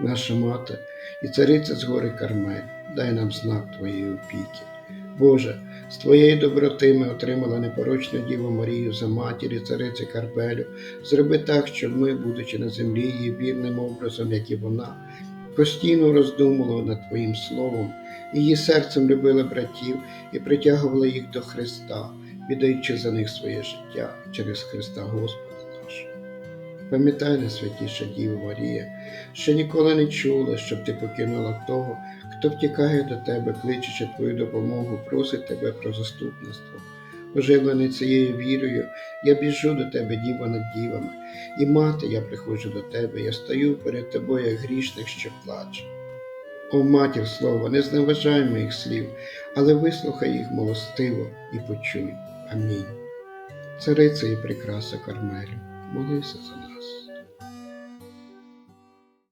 наша мати і цариця з гори Кармель, дай нам знак Твоєї опіки. Боже, з Твоєї доброти ми отримали непорочну Діву Марію за матір'ю цариці Кармелю. Зроби так, щоб ми, будучи на землі її вірним образом, як і вона, постійно роздумували над Твоїм словом, її серцем любили братів і притягували їх до Христа, віддаючи за них своє життя через Христа Господа. Пам'ятай, найсвятіша Діва Марія, що ніколи не чула, щоб ти покинула того, хто втікає до тебе, кличучи твою допомогу, просить тебе про заступництво. Оживлений цією вірою, я біжу до тебе, діва над дівами, і мати, я приходжу до тебе, я стою перед тобою, як грішник, що плаче. О матір слова, не зневажай моїх слів, але вислухай їх милостиво і почуй. Амінь. Цариця і прикраса Кармелю, obedeça a Satanás.